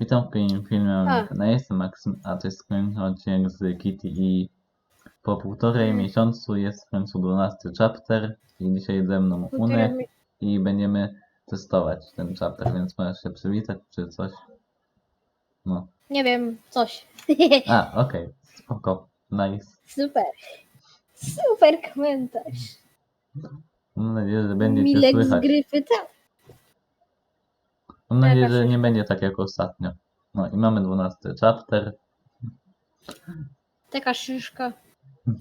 Witam w kolejnym filmie. A. No, jestem Maksym, a to jest kolejny odcinek z Kitty i po półtorej Mm. miesiącu jest w końcu 12 chapter i dzisiaj ze mną Unek i będziemy testować ten chapter, więc możesz się przywitać czy coś. No. Nie wiem, coś. A, okej, spoko, nice. Super. Super komentarz. Mam nadzieję, że będzie cię Milek z słychać. gryfy, tak. Mam nadzieję, Jakaś że nie będzie tak jak ostatnio. No i mamy 12 chapter. Taka szyszka.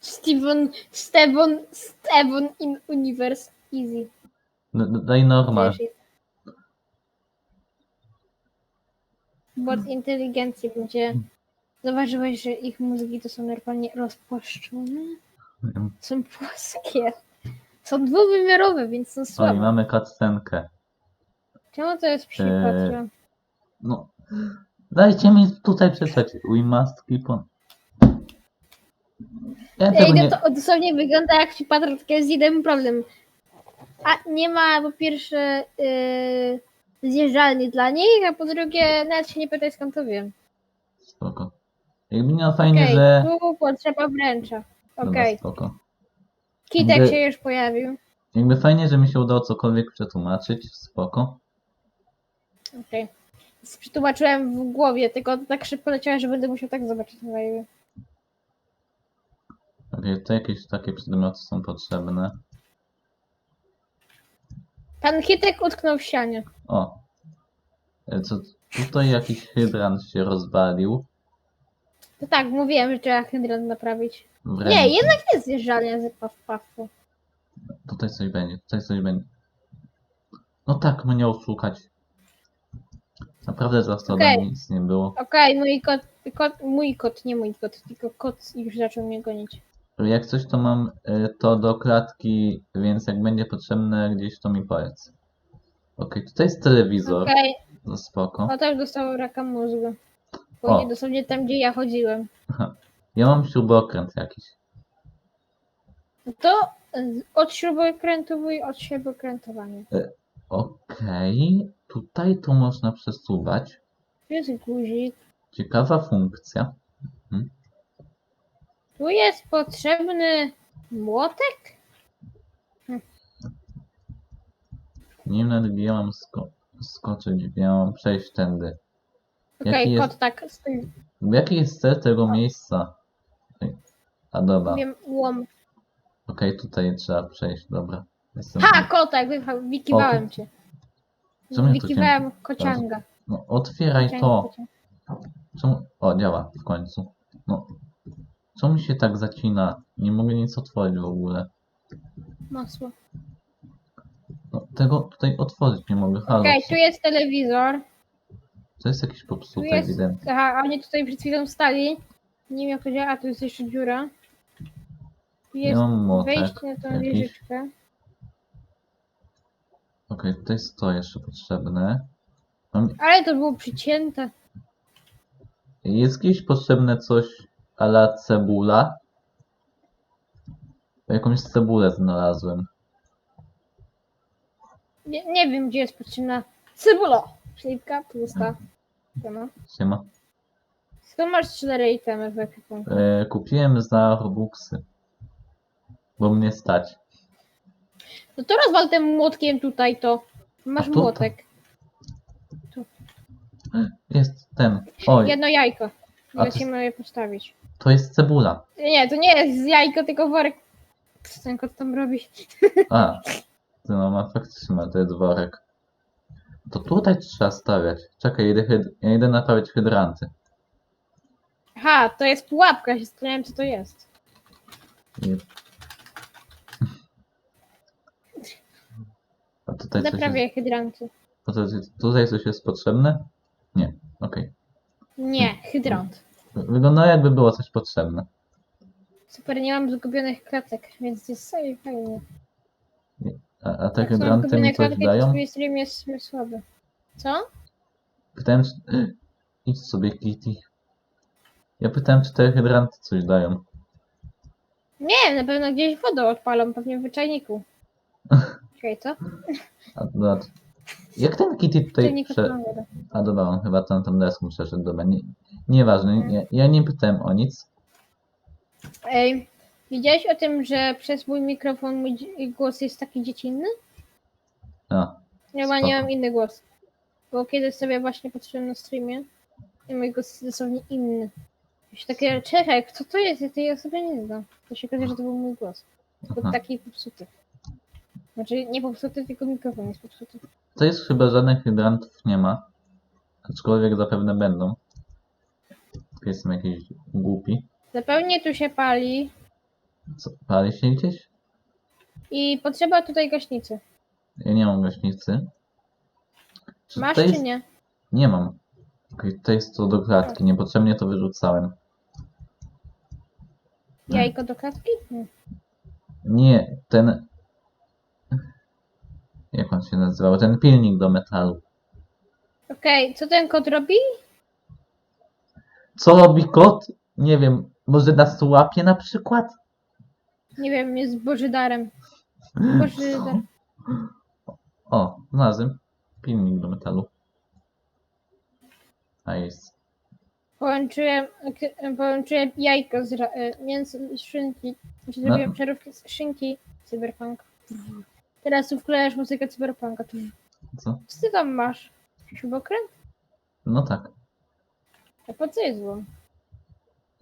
Steven, Steven, Steven in Universe Easy. D- d- Daj normal. Jest- Bot inteligencji będzie. Zauważyłeś, że ich mózgi to są normalnie rozpłaszczone? Są płaskie. Są dwuwymiarowe, więc są O, i słabe. mamy cutscenkę. Czemu to jest przykład, Eee. No, dajcie mi tutaj przeczytać. We must keep on. Ja Ej, no nie... to dosłownie wygląda jak przypadek z jeden problem. A nie ma po pierwsze yy, zjeżdżalni dla nich, a po drugie nawet się nie pytaj skąd to wiem. Spoko. Jakby nie no fajnie, Okej, że... tu potrzeba wręcza. Dobra, Okej, spoko. Kitek Jakby- się już pojawił. Jakby fajnie, że mi się udało cokolwiek przetłumaczyć. Spoko. Okej. Przetłumaczyłem w głowie, tylko tak szybko leciałem, że będę musiał tak zobaczyć na live. Okej, to jakieś takie przedmioty są potrzebne. Pan Kitek utknął w ścianie. O. E, Co, tutaj jakiś hydrant się rozwalił. To tak, mówiłem, że trzeba hydrant naprawić. W Nie, jednak jest zjeżdżalnia z paw pawu. Tutaj coś będzie, tutaj coś będzie. No tak, mnie oszukać. Naprawdę za to Okej. nic nie było. Okej, mój kot, kot, mój kot, nie mój kot, tylko kot już zaczął mnie gonić. Jak coś to mam y, to do klatki, więc jak będzie potrzebne gdzieś to mi powiedz. Okej, tutaj jest telewizor, Okej, no spoko. o też dostał raka mózgu. O. Później dosłownie tam, gdzie ja chodziłem. Ja mam śrubokręt jakiś. To y, od śrubokrętów i od śrubokrętowania. Okej, tutaj to można przesuwać. Jest guzik. Ciekawa funkcja. Tu jest potrzebny młotek? Nie wiem nawet gdzie mam sko skoczyć, gdzie mam przejść tędy. Okej, Jaki jest- kot tak stoi. Jaki jest cel tego miejsca? A dobra, Wiem, łom. okej, tutaj trzeba przejść, dobra. Jestem Ha, kotek, O, cię. Co mnie kocianga. No, otwieraj Kocianga, to. kocianga. Czemu... O, działa w końcu. No. Czemu się tak zacina? Nie mogę nic otworzyć w ogóle. Masło. No, tego tutaj otworzyć nie mogę. Halo. Okej, tu jest telewizor. To jest jakiś popsuty jest. ewidentnie. Aha, oni tutaj przed chwilą stali. Nie wiem jak to działa, a tu jest jeszcze dziura. Jest mam młotek wejście na tą jakiś. wieżyczkę. Okej, tutaj jest to jeszcze potrzebne. Ale to było przycięte. Jest jakieś potrzebne coś a la cebula? Jakąś cebulę znalazłem. Nie, nie wiem gdzie jest potrzebna cebula. Śliwka tłusta. Siema. Siema. Skąd masz cztery itemy w ekwipunku? E, kupiłem za Robuxy. Bo mnie stać. No to rozwal tym młotkiem tutaj to. Masz A tu- młotek. Jest ten. Oj, Jedno jajko. A to- Lecimy je postawić. to jest cebula. Nie, to nie jest jajko, tylko worek. Co ten kot tam robi? A, ty no ma faktycznie ma to jest worek. To tutaj trzeba stawiać. Czekaj, idę hyd- ja idę naprawić hydranty. Aha, to jest pułapka, się zastanawiam co to jest. I... A tutaj coś, jest, Naprawię hydranty. a to jest, tutaj coś jest potrzebne? Nie, okej. Nie, hydrant. Wygląda jakby było coś potrzebne. Super, nie mam zgubionych klatek, więc jest sobie fajnie. A, a te Jak są hydranty zgubione mi coś klatki, to dają? twój stream jest słaby. Co? Pytałem, czy... Idź sobie, Kitty. Ja pytałem, czy te hydranty coś dają. Nie na pewno gdzieś wodę odpalą, pewnie w wyczajniku. Czekaj, co? A, a Jak ten Kitty tutaj nie prze... A dobra, on chyba tam, tam deską przeszedł, dobra, nie, nieważne, nie, ja nie pytałem o nic. Ej, widziałeś o tym, że przez mój mikrofon mój dzi- głos jest taki dziecinny? A, Ja chyba Spoko. nie mam inny głos. Bo kiedy sobie właśnie patrzyłem na streamie, i mój głos jest dosłownie inny. Już takie, czekaj, kto to jest? Ja tej osoby nie znam. To się okaże, że to był mój głos. Aha. taki popsuty. Znaczy, nie popsuty, tylko mikrofon jest popsuty. To jest chyba żadnych hydrantów nie ma. Aczkolwiek zapewne będą. Tylko Jestem jakiś głupi. Zapewnie tu się pali Co, pali się gdzieś? i potrzeba tutaj gaśnicy. Ja nie mam gaśnicy. Czy Masz czy jest... nie? Nie mam. Okej, to jest to do klatki. Niepotrzebnie to wyrzucałem. Jajko do klatki? Nie. Nie, ten... Jak on się nazywał? Ten pilnik do metalu. Okej, co ten kot robi? Co robi kot? Nie wiem. Może nas łapie na przykład? Nie wiem, jest bożydarem. Bożydar. O, znalazłem. Pilnik do metalu. A jest. Połączyłem, połączyłem jajko z e, mięso z szynki. Znaczy No. zrobiłem przeróbkę z szynki cyberpunk. Teraz tu wklejasz muzykę cyberpunka. Co? Co ty tam masz? Śrubokręt? No tak. A po co jest złom?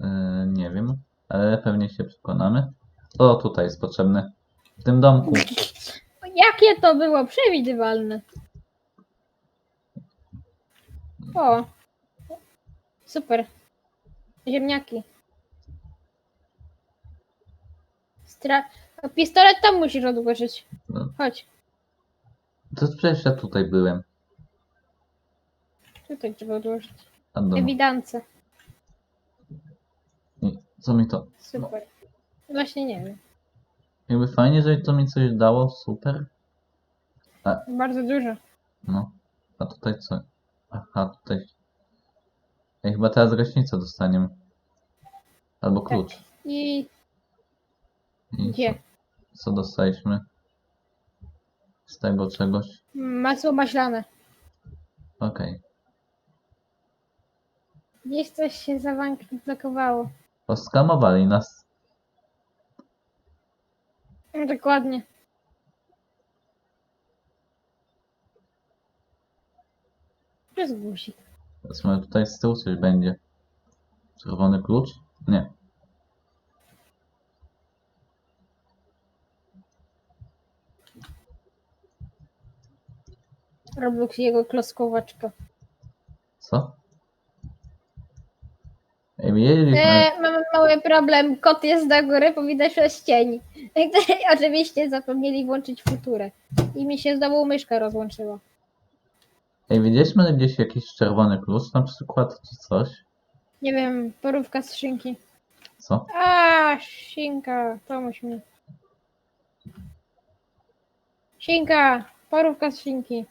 Yy, nie wiem, ale pewnie się przekonamy. O, tutaj jest potrzebny. W tym domku. Jakie to było przewidywalne. O. Super. Ziemniaki. Stra... A pistolet tam musisz odłożyć. No. Chodź. To przecież ja tutaj byłem. Tutaj trzeba odłożyć. I Co mi to? Super. Właśnie nie wiem. Jakby fajnie, że to mi coś dało, super. Bardzo dużo. No. A tutaj co? Aha, tutaj. Ej, chyba teraz gaśnicę dostaniemy. Albo klucz. I I gdzie? Co, dostaliśmy? Z tego czegoś. Masło maślane. Okej. Gdzieś coś się zablokowało. Oskamowali nas. No, Dokładnie. To jest guzik. Teraz może tutaj z tyłu coś będzie. Czerwony klucz? Nie. I jego kloskowaczka. Co? Ej. E, mamy mały problem. Kot jest na górę, bo widać ścień. Oczywiście zapomnieli włączyć futurę. I mi się znowu myszka rozłączyła. Ej, widzieliśmy gdzieś jakiś czerwony klucz na przykład, czy coś? Nie wiem, porówka z szynki. Co? A, Sinka, pomóż mi. Sinka, porówka z Sinki.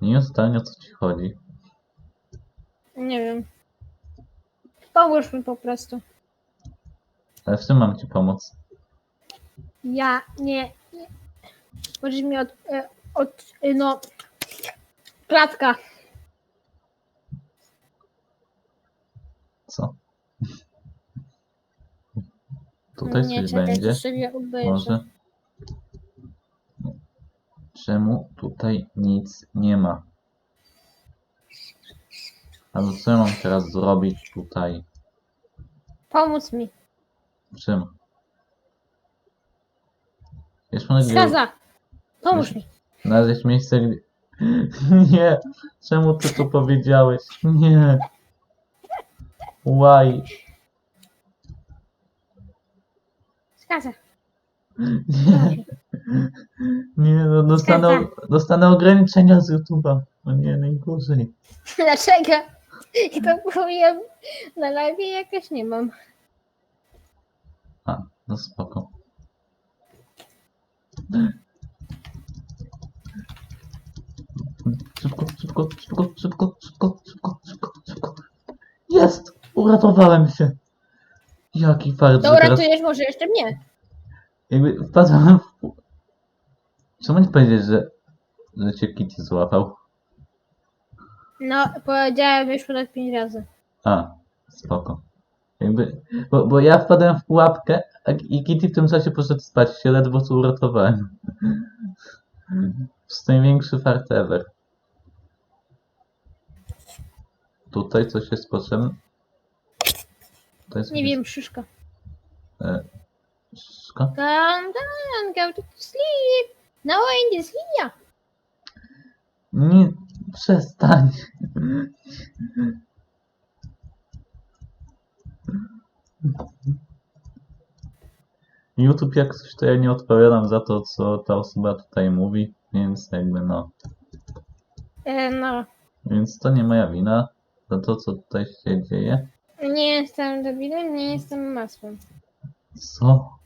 Nie ustalnie o co ci chodzi. Nie wiem. Pomóż mi po prostu. Ale w czym mam ci pomóc? Ja nie. nie. Możesz mi od, e, od. e, No. Klatka. Co? Tutaj nie, coś czekaj, będzie. to sobie obejrzę. Może. Czemu tutaj nic nie ma? Albo co ja mam teraz zrobić tutaj? Pomóc mi. W czym? Wiesz, może gdzie... Skaza. Pomóż mi. Znaleźć miejsce, gdzie... Nie! Czemu ty to powiedziałeś? Nie! Why? Skaza. Nie! Nie, no dostanę, dostanę ograniczenia z YouTube'a. O nie, najgorzej. Dlaczego? I to powiem na live jakoś nie mam. A, no spoko. Szybko, szybko, szybko, szybko, szybko, szybko, szybko, szybko. Jest! Uratowałem się. Jaki fart, To że teraz uratujesz może jeszcze mnie. Jakby wpadłem w... Czemu nie powiedzieć, że, że cię Kitty złapał? No, powiedziałem już ponad pięć razy. A, spoko. Jakby, bo, bo ja wpadłem w pułapkę a, i Kitty w tym czasie poszedł spać, się ledwo co uratowałem. To jest największy fart ever. Tutaj coś jest potrzebne. To jest Nie wiem, szyszka. Szko? Calm down, go to sleep. No I need sleep. Nie, przestań. YouTube jak coś to ja nie odpowiadam za to, co ta osoba tutaj mówi, więc jakby no. E, no, Więc to nie moja wina za to, co tutaj się dzieje. nie jestem debilem, nie jestem masłem. Co?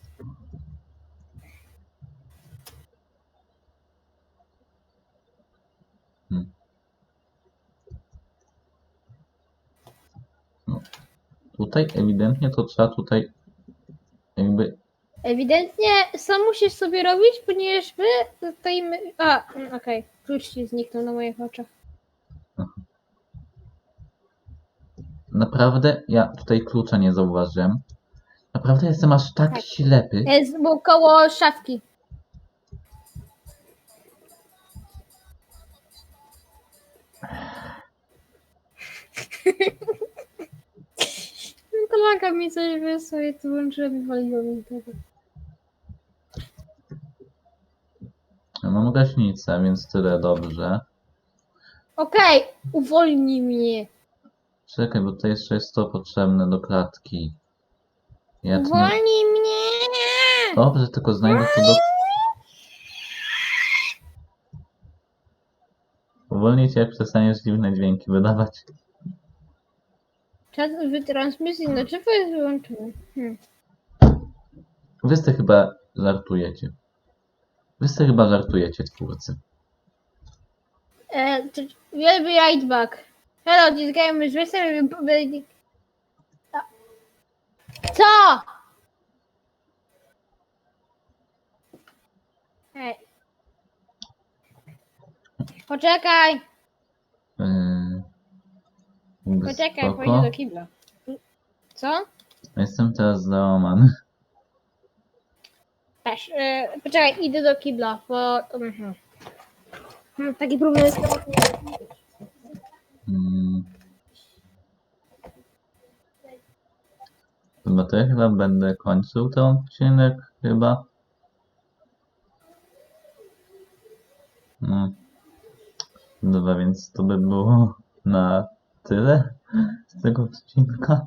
Tutaj ewidentnie to trzeba tutaj jakby Ewidentnie sam musisz sobie robić, ponieważ my stoimy... A, mm, okej. Klucz ci zniknął na moich oczach. naprawdę ja tutaj klucza nie zauważyłem. Naprawdę jestem aż tak Tak. ślepy. Jest koło szafki. Mi coś wysłał i to włączyłem i waliło mi tego. Ja mam gaśnicę, więc tyle dobrze. Okej, uwolnij mnie. Czekaj, bo tutaj jeszcze jest to potrzebne do klatki. Ja tu nie... Uwolnij mnie! Dobrze, tylko znajdę to do... Uwolnię cię, jak przestaniesz dziwne dźwięki wydawać. Czas wytransmisji na żywo jest wyłączony. Hmm. Wy chyba żartujecie. Wy chyba żartujecie, twórcy. Uh, to will be right back. Hello, this game is recently Co? Hej. Poczekaj, Yy... poczekaj, spoko. pójdę do kibla. Co? Jestem teraz załamany. Też, e, poczekaj, idę do kibla, bo... Mhm. Mam taki problem jest... Mm. Chyba to ja chyba będę kończył ten odcinek, chyba. No. Dobra, więc to by było na tyle z tego odcinka.